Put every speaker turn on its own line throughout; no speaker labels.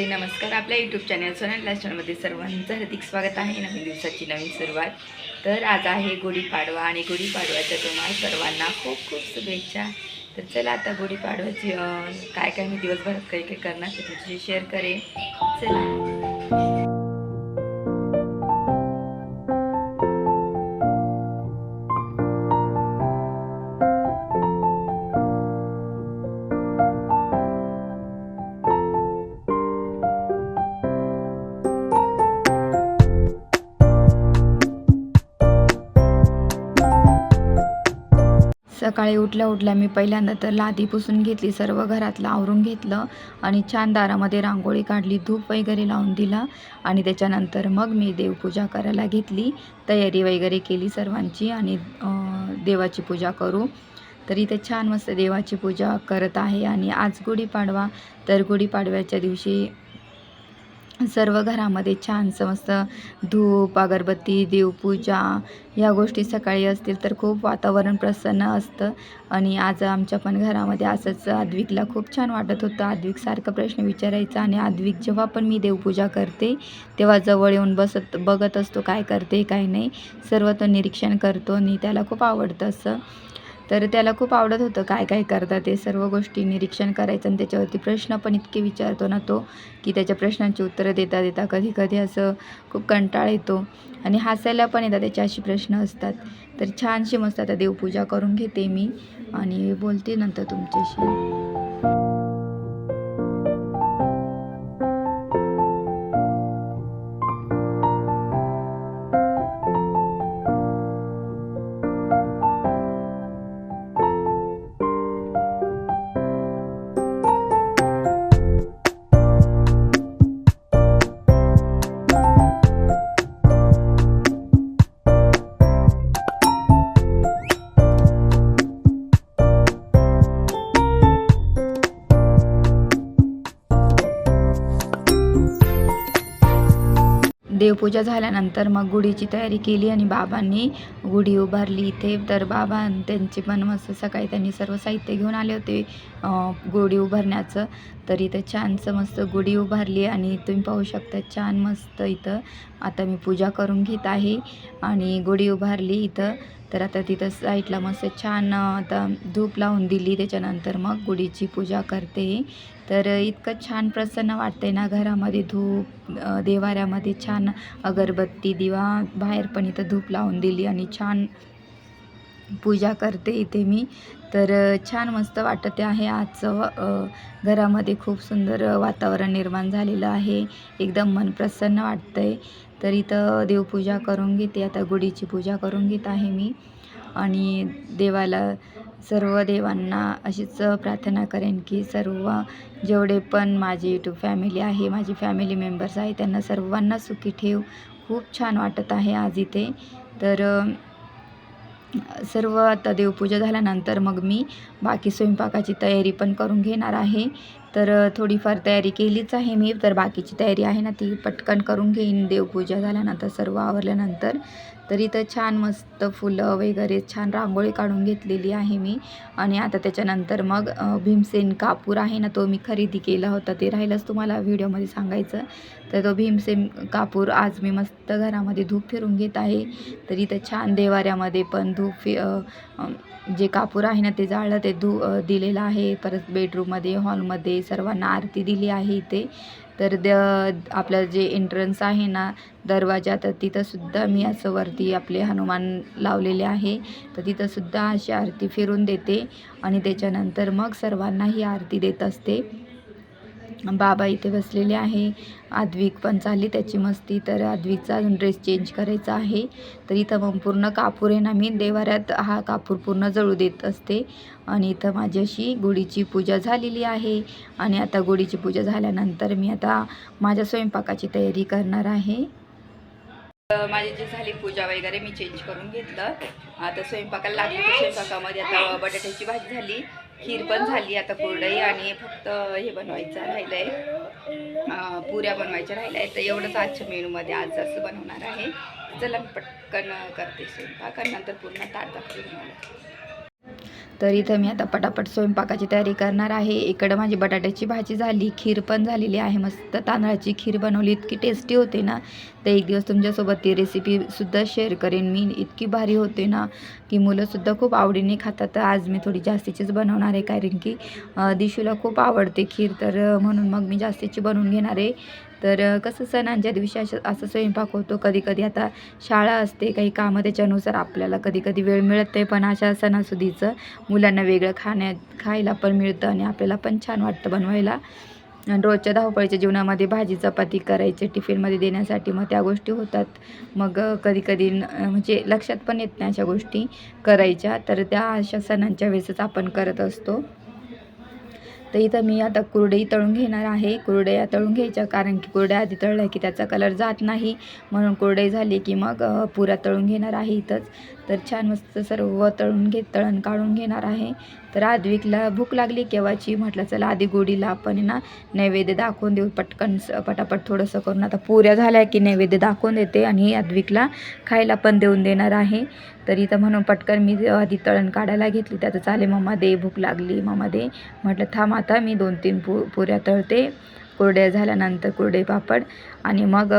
नमस्ते नमस्कार. आपल्या YouTube channel Sonal लास्टमध्ये सर्वांचं हार्दिक स्वागत आहे. नवीन दिवसाची नवीन सुरुवात. तर आज आहे गुढीपाडवा आणि गुढीपाडव्याच्या तुम्हाला सर्वांना खूप खूप शुभेच्छा. तर चला आता गुढीपाडव्याची काय काय मी दिवसभरात काही काही करणार ते तुमच्याशी शेअर करेन. चला. सकाळी उठल्या उठल्या मी पहिल्यांदा तर लादी पुसून घेतली सर्व घरातलं आवरून घेतलं आणि छान दारामध्ये रांगोळी काढली धूप वगैरे लावून दिला आणि त्याच्यानंतर मग मी देवपूजा करायला घेतली तयारी वगैरे केली सर्वांची आणि देवाची पूजा करू. तर इथे छान मस्त देवाची पूजा करत आहे आणि आज गुढीपाडवा तर गुढीपाडव्याच्या दिवशी सर्व घरामध्ये छानसं मस्त धूप अगरबत्ती देवपूजा या गोष्टी सकाळी असतील तर खूप वातावरण प्रसन्न असतं. आणि आज आमच्या पण घरामध्ये असंच आद्विकला खूप छान वाटत होतं. आद्विकसारखा प्रश्न विचारायचा आणि आद्विक जेव्हा पण मी देवपूजा करते तेव्हा जवळ येऊन बसत बघत असतो काय करते काय नाही. सर्व तो निरीक्षण करतो आणि त्याला खूप आवडतं असं. तर त्याला खूप आवडत होतं काय काय करतात ते सर्व गोष्टी निरीक्षण करायचं आणि त्याच्यावरती प्रश्न पण इतके विचारतो ना तो की त्याच्या प्रश्नांची उत्तरं देता देता कधी कधी असं खूप कंटाळ येतो आणि हसायला पण येतात त्याचे असे प्रश्न असतात. तर छानशी मस्त आता देवपूजा करून घेते मी आणि बोलते नंतर तुमच्याशी. देवपूजा झाल्यानंतर मग गुढीची तयारी केली आणि बाबांनी गुढी उभारली इथे. तर बाबा त्यांची पण मस्त सकाळी त्यांनी सर्व साहित्य घेऊन आले होते गुढी उभारण्याचं. तर इथं छानसं मस्त गुढी उभारली आणि तुम्ही पाहू शकता छान मस्त इथं. आता मी पूजा करून घेत आहे आणि गुढी उभारली इथं. तर आता तिथं साईडला मस्त छान आता धूप लावून दिली. त्याच्यानंतर मग गुढीची पूजा करते. तर इतकं छान प्रसन्न वाटते ना घरामध्ये धूप देवाऱ्यामध्ये छान अगरबत्ती दिवा बाहेर पण इथं धूप लावून दिली आणि छान पूजा करते इथे मी. तर छान मस्त वाटते आहे आजचं घरामध्ये खूप सुंदर वातावरण निर्माण झालेलं आहे. एकदम मन प्रसन्न वाटतंय. तर इथं देवपूजा करून घेते. आता गुढीची पूजा करून घेत आहे मी. आणि देवाला सर्व देवांना अशीच प्रार्थना करेन की सर्व जेवढे पण माझी यूट्यूब फॅमिली आहे माझी फॅमिली मेंबर्स आहे त्यांना सर्वांना सुखी ठेव. खूप छान वाटत आहे आज इथे. तर सर्व आता देवपूजा झाल्यानंतर मग मी बाकी स्वयंपाकाची तयारी पण करून घेणार आहे. तर थोडीफार तयारी केलीच आहे मी तर बाकीची तयारी आहे ना ती पटकन करून घेईन. देवपूजा झाल्यानंतर सर्व आवरल्यानंतर. तर इथं छान मस्त फुलं वगैरे छान रांगोळी काढून घेतलेली आहे मी. आणि आता त्याच्यानंतर मग भीमसेन कापूर आहे ना तो मी खरेदी केला होता. ते राहिलंच तुम्हाला व्हिडिओमध्ये सांगायचं. तर तो भीमसेन कापूर आज मी मस्त घरामध्ये धूप फिरून घेत आहे. तर इथं छान देवाऱ्यामध्ये पण धूप फि जे कापूर आहे ना ते जाळलं ते धू दिलेलं आहे. परत बेडरूममध्ये हॉलमध्ये सर्वांना आरती दिली आहे इथे. तर द आपलं जे एंट्रन्स आहे ना दरवाजा तर तिथंसुद्धा मी असं वरती आपले हनुमान लावलेले आहे. तर तिथंसुद्धा अशी आरती फिरून देते आणि त्याच्यानंतर मग सर्वांना ही आरती देत असते. बाबा इथे बसलेले आहे. आद्विक पण चालली त्याची मस्ती. तर आद्विकचा अजून ड्रेस चेंज करायचा आहे. तर इथं मग पूर्ण कापूर आहे ना मी देवाऱ्यात हा कापूर पूर्ण जळू देत असते. आणि इथं माझी अशी गुढीची पूजा झालेली आहे. आणि आता गुढीची पूजा झाल्यानंतर मी आता माझ्या स्वयंपाकाची तयारी करणार आहे. माझी जी झाली पूजा वगैरे मी चेंज करून घेतलं. आता स्वयंपाकाला लागली स्वयंपाकामध्ये. आता बटाट्याची भाजी झाली. खीर पण झाली आता कोरडई आणि फक्त हे बनवायचं राहिलं आहे पुऱ्या बनवायच्या राहिल्या आहेत. तर एवढंच आजच्या मेनूमध्ये आज असं बनवणार आहे. चला पटकन करते स्वयंपाक आणि नंतर पूर्ण ताट दाखवते तर इथं मी आता पटापट स्वयंपाकाची तयारी करणार आहे. इकडं माझी बटाट्याची भाजी झाली खीर पण झालेली आहे. मस्त तांदळाची खीर बनवली इतकी टेस्टी होते ना. तर एक दिवस तुमच्यासोबत ती रेसिपीसुद्धा शेअर करेन मी. इतकी भारी होते ना की मुलंसुद्धा खूप आवडीने खातात. तर आज मी थोडी जास्तीचीच बनवणार आहे कारण की दिशूला खूप आवडते खीर. तर म्हणून मग मी जास्तीची बनवून घेणार आहे. तर कसं सणांच्या दिवशी असं असं स्वयंपाक होतो कधी कधी आता शाळा असते काही कामं त्याच्यानुसार आपल्याला कधी कधी वेळ मिळत नाही पण अशा सणासुदीचं मुलांना वेगळं खाण्या खायला पण मिळतं आणि आपल्याला पण छान वाटतं बनवायला. आणि रोजच्या धावपळीच्या जीवनामध्ये भाजी चपाती करायचे टिफिनमध्ये देण्यासाठी मग त्या गोष्टी होतात. मग कधी कधी म्हणजे लक्षात पण येत नाही अशा गोष्टी करायच्या. तर त्या अशा सणांच्या वेळेसच आपण करत असतो. तर इथं मी आता कुरडई तळून घेणार आहे. कुरडया तळून घ्यायच्या कारण की कुरड्या आधी तळल्या की त्याचा कलर जात नाही. म्हणून कुरडई झाली की मग पुऱ्या तळून घेणार आहे इथंच. तर छान मस्त सर्व तळून घे तळण काढून घेणार आहे. तर आद्विकला भूक लागली केव्हाची? म्हटलं चला आधी गोडीला आपण ना नैवेद्य दाखवून देऊ. पटकन स- पटापट थोडंसं करून. आता पुऱ्या झाल्या की नैवेद्य दाखवून देते आणि आद्विकला खायला पण देऊन देणार आहे. तर इथं म्हणून पटकन मी आधी तळण काढायला घेतली. त्याचं चाले मम्मा दे भूक लागली मम्मा दे. म्हटलं थांब आता मी दोन तीन पु पुऱ्या तळते. कुरड्या झाल्यानंतर कुरडे पापड आणि मग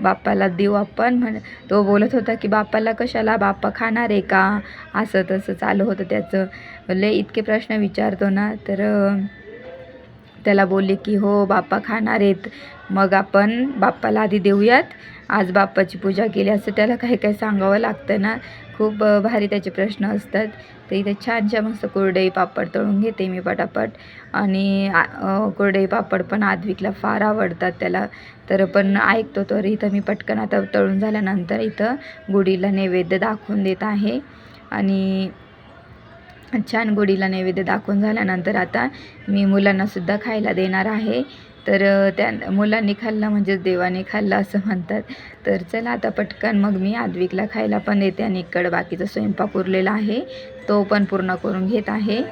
बाप्पाला देऊ आपण. म्हण तो बोलत होता की बाप्पाला कशाला? बाप्पा खाणार आहे का? असं तसं चालू होतं त्याचं. लय इतके प्रश्न विचारतो ना तर त्याला बोलले की हो बाप्पा खाणार आहेत. मग आपण बाप्पाला आधी देऊयात आज बाप्पाची पूजा केली असं त्याला काही काही सांगावं लागतं ना. खूप भारी त्याचे प्रश्न असतात. तर इथे छानशा मस्त कोरडई पापड तळून घेते मी पटापट. आणि कोरडई पापड पण आद्विकला फार आवडतात त्याला. तर पण ऐकतो तर इथं मी पटकन आता तळून झाल्यानंतर इथं गुढीला नैवेद्य दाखवून देत आहे. आणि छान गुढीला नैवेद्य दाखवून झाल्यानंतर आता मी मुलांनासुद्धा खायला देणार आहे. तर त्या मुलांनी खाल्लं म्हणजेच देवाने खाल्लं असं म्हणतात. तर चला आता पटकन मग मी आद्विकला खायला पण देते आणि इकडं बाकीचा स्वयंपाक उरलेला आहे. तो पण पूर्ण करून घेत आहे.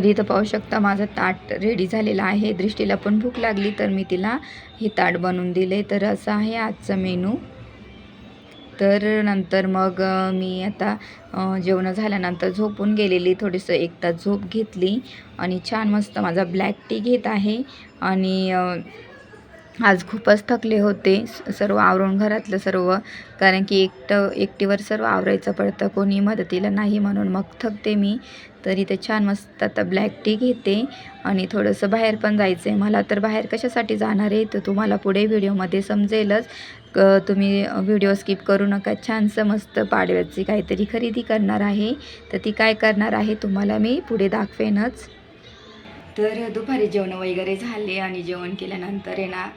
तर इथं पाहू शकता माझं ताट रेडी झालेलं आहे. दृष्टीला पण भूक लागली तर मी तिला हे ताट बनवून दिले. तर असं आहे आजचं मेनू तर नंतर मग मी आता जेवण जेवणं झाल्यानंतर झोपून गेलेली. थोडंसं एक तास झोप घेतली. आणि छान मस्त माझा ब्लॅक टी घेत आहे. आणि आज खूपच थकले होते सर्व आवरून घरातलं सर्व. कारण की एकटं एकटीवर सर्व आवरायचं पडतं. कोणी मदतीला नाही म्हणून मग थकते मी. तर ते छान मस्त आता ब्लॅक टी घेते. आणि थोडंसं बाहेर पण जायचं आहे मला तर बाहेर कशासाठी जाणार आहे? तर तुम्हाला पुढे व्हिडिओमध्ये समजेलच. क तुम्ही व्हिडिओ स्किप करू नका. छानसं मस्त पाडव्याची काहीतरी खरेदी करणार आहे. तर ती काय करणार आहे तुम्हाला मी पुढे दाखवेनच. तर दुपारी जेवण वगैरे झाले आणि जेवण केल्यानंतर आहे ना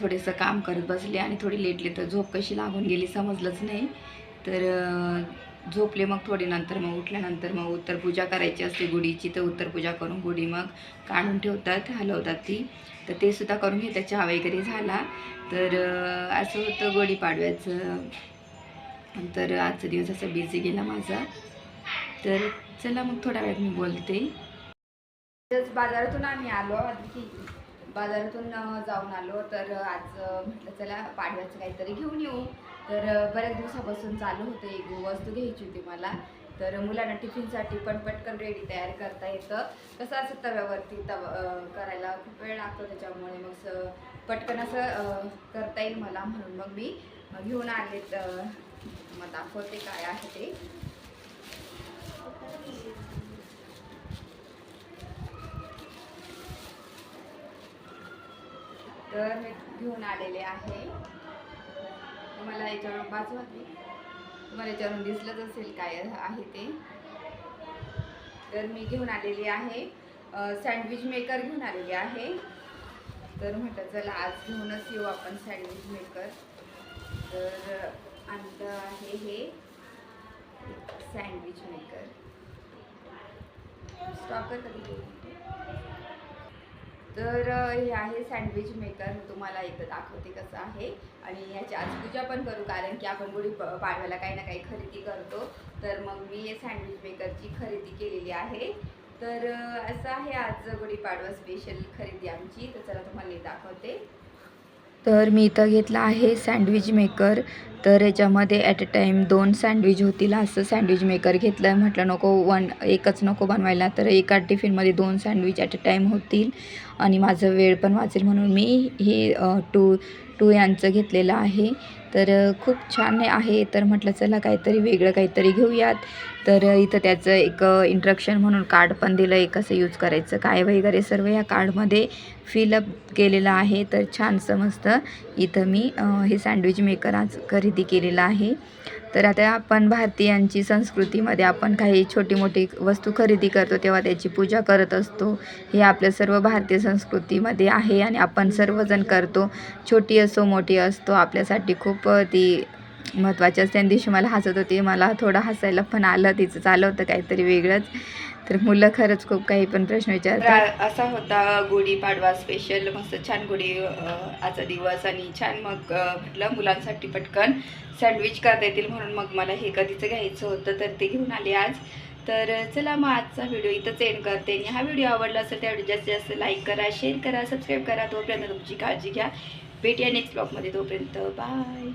थोडंसं काम करत बसले आणि थोडी लेटले तर झोप कशी लागून गेली समजलंच नाही. तर झोपले मग थोडी नंतर मग उठल्यानंतर मग उत्तर पूजा करायची असते गुढीची तर उत्तर पूजा करून गुढी मग काढून ठेवतात हलवतात ती. तर ते सुद्धा करून घेतात चहा वगैरे झाला. तर असं होतं गुढीपाडव्याचं. तर आजचा दिवस असा बिझी गेला माझा. तर चला मग थोड्या वेळ मी बोलते. बाजारातून आम्ही आलो आधी. बाजारातून जाऊन आलो. तर आज म्हटलं चला पाडव्याचं काहीतरी घेऊन येऊ. तर बऱ्याच दिवसापासून चालू होते एक वस्तू घ्यायची होती मला. तर मुलांना टिफिनसाठी पण पटकन रेडी तयार करता येतं. कसं असं तव्यावरती तव करायला खूप वेळ लागतो. त्याच्यामुळे मग स- पटकन असं करता येईल मला म्हणून मग मी घेऊन आले तर मग दाखवते काय आहे ते. तर मी घेऊन आलेले आहे. तुम्हाला याच्यावर बाजू होती तुम्हाला याच्यावरून दिसलंच असेल काय आहे ते. तर मी घेऊन आलेली आहे. सँडविच मेकर घेऊन आलेली आहे. तर म्हटलं चला आज घेऊनच येऊ आपण सँडविच मेकर तर आणलं आहे हे सँडविच मेकर स्टॉकर कधी घेऊ तर हे आहे सँडविच मेकर मी तुम्हाला एकदा दाखवते कसं आहे. आणि याची आज पूजा पण करू कारण की आपण गुढी पाडव्याला काही ना काही खरेदी करतो. तर मग मी हे सँडविच मेकरची खरेदी केलेली आहे. तर असं आहे आज गुढीपाडवा स्पेशल खरेदी आमची. तर चला तुम्हाला हे दाखवते. तर मी इथं घेतला आहे सँडविच मेकर तर याच्यामध्ये ॲट अ टाईम दोन सँडविच होतील असं सँडविच मेकर घेतलं आहे म्हटलं नको वन एकच नको बनवायला. तर एका टिफिनमध्ये दोन सँडविच ॲट अ टाईम होतील. आणि माझं वेळ पण वाचेल म्हणून मी हे टू टू यांचं घेतलेलं आहे. तर खूप छान आहे. तर म्हटलं चला काहीतरी वेगळं काहीतरी घेऊयात. तर इथं त्याचं एक इंट्रक्शन म्हणून कार्ड पण दिलं आहे कसं यूज करायचं काय वगैरे सर्व या कार्डमध्ये फिलअप केलेलं आहे तर छान समजतं इथं मी हे सँडविच मेकर आज खरेदी केलेलं आहे. तर आता आपण भारतीयांची संस्कृतीमध्ये आपण काही छोटी मोठी वस्तू खरेदी करतो तेव्हा त्याची पूजा करत असतो. हे आपल्या सर्व भारतीय संस्कृतीमध्ये आहे आणि आपण सर्वजण करतो. छोटी असो मोठी असतो आपल्यासाठी खूप ती महत्त्वाची असते. त्या दिवशी मला हसत होती. मला थोडं हसायला पण आलं. तिचं चालू होतं काहीतरी वेगळंच. तर मुलं खरंच खूप काही पण प्रश्न विचारतात. असा होता गुढीपाडवा स्पेशल मस्त छान गुढी आजचा दिवस. आणि छान मग म्हटलं मुलांसाठी पटकन सँडविच करता येतील म्हणून मग मला हे कधीचं घ्यायचं होतं तर ते घेऊन आले आज. तर चला मग आजचा व्हिडिओ इथंच एंड करते. आणि हा व्हिडिओ आवडला असेल त्या व्हिडिओ जास्तीत जास्त लाईक करा शेअर करा सबस्क्राईब करा. तोपर्यंत तुमची काळजी घ्या. भेटूया नेक्स्ट ब्लॉगमध्ये तोपर्यंत बाय